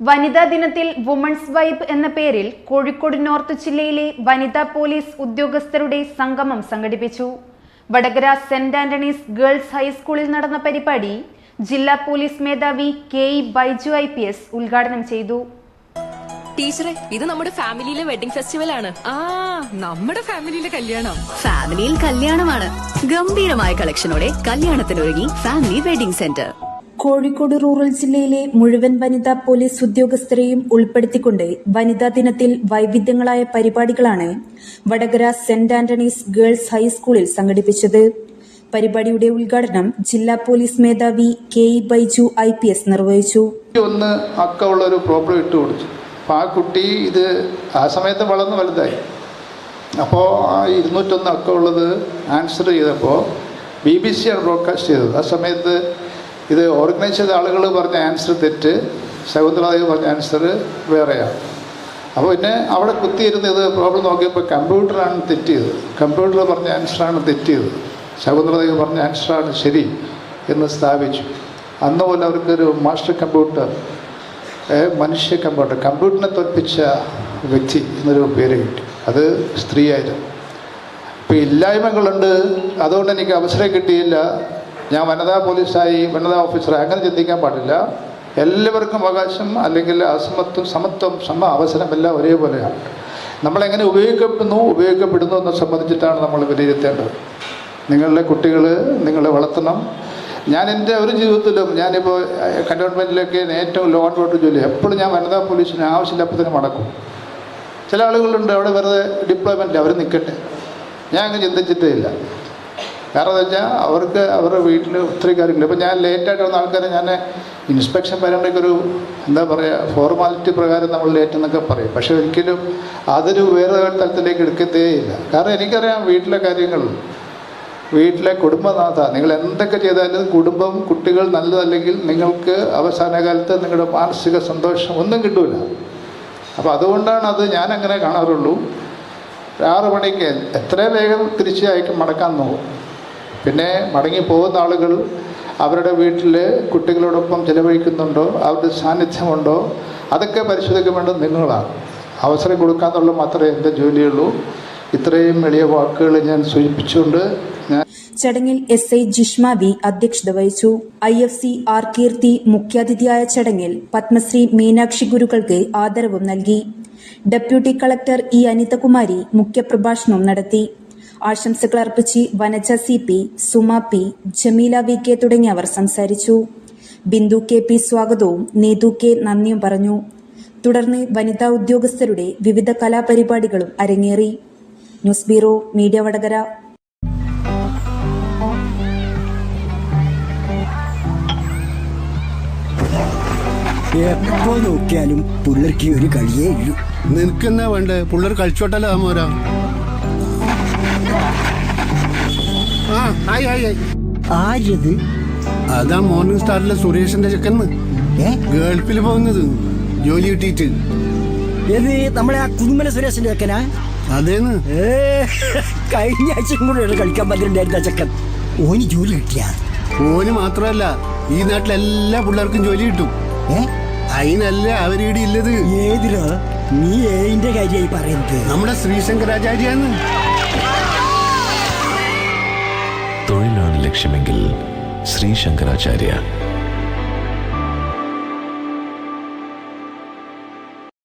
വനിതാ ദിനത്തിൽ women's vibe എന്ന പേരിൽ കോഴിക്കോട് നോർത്ത് ജില്ലയിലെ വനിതാ പോലീസ് ഉദ്യോഗസ്ഥരുടെ സംഗമം സംഘടിപ്പിച്ചു. വടകര സെന്റ് ആന്റണീസ് ഗേൾസ് ഹൈസ്കൂളിൽ നടന്ന പരിപാടി ജില്ലാ പോലീസ് മേധാവി K E Baiju I P S ഉദ്ഘാടനം ചെയ്തു. ടീച്ചറെ ഇത് നമ്മുടെ ഫാമിലിയിലെ വെഡിംഗ് ഫെസ്റ്റിവൽ ആണ്. ആ നമ്മുടെ ഫാമിലിയിലെ കല്യാണം. ഫാമിലിയിൽ കല്യാണമാണ്. ഗംഭീരമായ കളക്ഷനോടെ കല്യാണത്തിനൊരുങ്ങി family wedding centre. Kozhikode rural ജില്ലയിലെ മുഴുവൻ വനിതാ പോലീസ് ഉദ്യോഗസ്ഥരെയും ഉൾപ്പെടുത്തിക്കൊണ്ട് വനിതാ ദിനത്തിൽ വൈവിധ്യങ്ങളായ പരിപാടികളാണ് വടകര സെന്റ് ആന്റണീസ് ഗേൾസ് ഹൈസ്കൂളിൽ സംഘടിപ്പിച്ചത്. പരിപാടിയുടെ ഉദ്ഘാടനം ജില്ലാ പോലീസ് മേധാവി K E Baiju I P S നിർവഹിച്ചു. ഒന്ന് അക്കമുള്ള ഒരു പ്രോബ്ലം ഇട്ട് കൊടുത്തു. അപ്പോൾ ആ കുട്ടി ഇത് ആ സമയത്ത് വളർന്ന് വലുതായി. അപ്പോൾ ആ ഇരുന്നൂറ്റൊന്ന് അക്കമുള്ളത് ആൻസർ ചെയ്തപ്പോൾ ബി ബി സിയാണ് ബ്രോഡ്കാസ്റ്റ് ചെയ്തത്. ആ സമയത്ത് ഇത് ഓർഗനൈസ് ചെയ്ത ആളുകൾ പറഞ്ഞ ആൻസർ തെറ്റ് ശകുന്തളാദേവി പറഞ്ഞ ആൻസർ വേറെയാണ് അപ്പോൾ പിന്നെ അവിടെ കുത്തിയിരുന്ന് ഇത് പ്രോബ്ലം നോക്കിയപ്പോൾ കമ്പ്യൂട്ടറാണ് തെറ്റിയത്. കമ്പ്യൂട്ടർ പറഞ്ഞ ആൻസറാണ് തെറ്റിയത്. ശകുന്തളദേവി പറഞ്ഞ ആൻസറാണ് ശരി എന്ന് സ്ഥാപിച്ചു. അന്ന് പോലെ അവർക്കൊരു മാസ്റ്റർ കമ്പ്യൂട്ടർ മനുഷ്യ കമ്പ്യൂട്ടർ കമ്പ്യൂട്ടറിനെ തോൽപ്പിച്ച വ്യക്തി എന്നൊരു പേര് കിട്ടി. അത് സ്ത്രീയായിരുന്നു. ഇപ്പോൾ ഇല്ലായ്മകളുണ്ട്. അതുകൊണ്ട് എനിക്ക് അവസരം കിട്ടിയില്ല. ഞാൻ വനിതാ പോലീസായി വനിതാ ഓഫീസറായി അങ്ങനെ ചിന്തിക്കാൻ പാടില്ല. എല്ലാവർക്കും അവകാശം അല്ലെങ്കിൽ അസമത്വം സമത്വം സമ അവസരം എല്ലാം ഒരേപോലെയാണ്. നമ്മളെങ്ങനെ ഉപയോഗിക്കപ്പെടുന്നു ഉപയോഗിക്കപ്പെടുന്നു എന്ന് സംബന്ധിച്ചിട്ടാണ് നമ്മൾ വിലയിരുത്തേണ്ടത്. നിങ്ങളുടെ കുട്ടികൾ നിങ്ങളെ വളർത്തണം. ഞാൻ എന്റെ ഒരു ജീവിതത്തിലും ഞാനിപ്പോൾ കന്റോൺമെന്റിലൊക്കെ ഏറ്റവും ലോൺ ആൻഡ് ജോലി എപ്പോഴും ഞാൻ വനിതാ പോലീസിന് ആവശ്യമില്ലാത്തതിന് മടക്കും. ചില ആളുകളുണ്ട് അവിടെ വെറുതെ ഡിപ്ലോയ്മെന്റ് അവർ നിൽക്കട്ടെ. ഞാൻ അങ്ങ് ചിന്തിച്ചിട്ടേ ഇല്ല. കാരണം എന്ന് വെച്ചാൽ അവർക്ക് അവരുടെ വീട്ടിൽ ഒത്തിരി കാര്യങ്ങൾ ഇപ്പം ഞാൻ ലേറ്റായിട്ട് വന്ന ആൾക്കാരെ ഞാൻ ഇൻസ്പെക്ഷൻ വരേണ്ടൊക്കെ ഒരു എന്താ പറയുക ഫോർമാലിറ്റി പ്രകാരം നമ്മൾ ലേറ്റ് എന്നൊക്കെ പറയും. പക്ഷേ ഒരിക്കലും അതൊരു വേറെ തലത്തിലേക്ക് എടുക്കത്തേ ഇല്ല കാരണം എനിക്കറിയാം വീട്ടിലെ കാര്യങ്ങൾ വീട്ടിലെ കുടുംബനാഥ നിങ്ങൾ എന്തൊക്കെ ചെയ്താലും കുടുംബം കുട്ടികൾ നല്ലതല്ലെങ്കിൽ നിങ്ങൾക്ക് അവസാന കാലത്ത് നിങ്ങളുടെ മാനസിക സന്തോഷം ഒന്നും കിട്ടില്ല അപ്പോൾ അതുകൊണ്ടാണ് അത് ഞാനങ്ങനെ കാണാറുള്ളൂ. ആറ് മണിക്ക് എത്ര വേഗം തിരിച്ച് മടക്കാൻ നോക്കും. പിന്നെ മടങ്ങി പോകുന്ന ആളുകൾ അവരുടെ വീട്ടിൽ കുട്ടികളോടൊപ്പം ചിലവഴിക്കുന്നുണ്ടോ? അവരുടെ സാന്നിധ്യമുണ്ടോ? അതൊക്കെ പരിശോധിക്കേണ്ടത് നിങ്ങളാണ്. അവസരം കൊടുക്കാന്നുള്ള മാത്രമേ എന്റെ ജോലിയുള്ളൂ. ഇത്രയും എളിയ വാക്കുകൾ ഞാൻ സൂചിപ്പിച്ചുകൊണ്ട് ഞാൻ ചടങ്ങിൽ എസ് ഐ ജിഷ്മ വി അധ്യക്ഷത വഹിച്ചു. I F C R Keerthi മുഖ്യാതിഥിയായ ചടങ്ങിൽ പത്മശ്രീ മീനാക്ഷി ഗുരുക്കൾക്ക് ആദരവും നൽകി. ഡെപ്യൂട്ടി കളക്ടർ ഇ അനിതകുമാരി മുഖ്യപ്രഭാഷണം നടത്തി. ആശംസകൾ അർപ്പിച്ച് Vanaja C P Suma P Jamila V K തുടങ്ങിയവർ സംസാരിച്ചു. ബിന്ദു കെ പി സ്വാഗതവും നീതു കെ നന്ദിയും പറഞ്ഞു. തുടർന്ന് വനിതാ ഉദ്യോഗസ്ഥരുടെ വിവിധ കലാപരിപാടികളും അരങ്ങേറി. News bureau media Vadakara. എപ്പോ നോക്കിയാലും പുള്ളർക്ക് ഒരു കളിയേ ഉള്ളൂ നിനക്കെന്നാ വേണ്ടേ? പുള്ളർ കളിച്ചോട്ടല്ലോ മോരാ? ആ ഹായ് ഹായ് ഹായ് ആരത് അതാ മോർണിംഗ് സ്റ്റാറിലെ സുരേഷിന്റെ ചെക്കന്ന് ഗൾഫിൽ പോകുന്നത്. ജോലി കിട്ടിയിട്ട്. ഏത് നമ്മളെ ആ കുടുംബന സുരേഷിന്റെ ചെക്കനാ? അതേന്ന്. കഴിഞ്ഞ ആഴ്ച കൂടെ കളിക്കാൻ പറ്റുന്നുണ്ടായിരുന്ന ചെക്കൻ. ഓന് ജോലി കിട്ടിയാ? ഓന് മാത്രമല്ല ഈ നാട്ടിലെ എല്ലാ പിള്ളേർക്കും ജോലി കിട്ടും. അതിനല്ല അവരീടെ ഇല്ലത് ഏതിലോ നീ ഏതിന്റെ കാര്യമായി പറയുന്നത്. നമ്മുടെ ശ്രീശങ്കരാചാര്യാന്ന്. ലക്ഷ്യമെങ്കിൽ ശ്രീ ശങ്കരാചാര്യ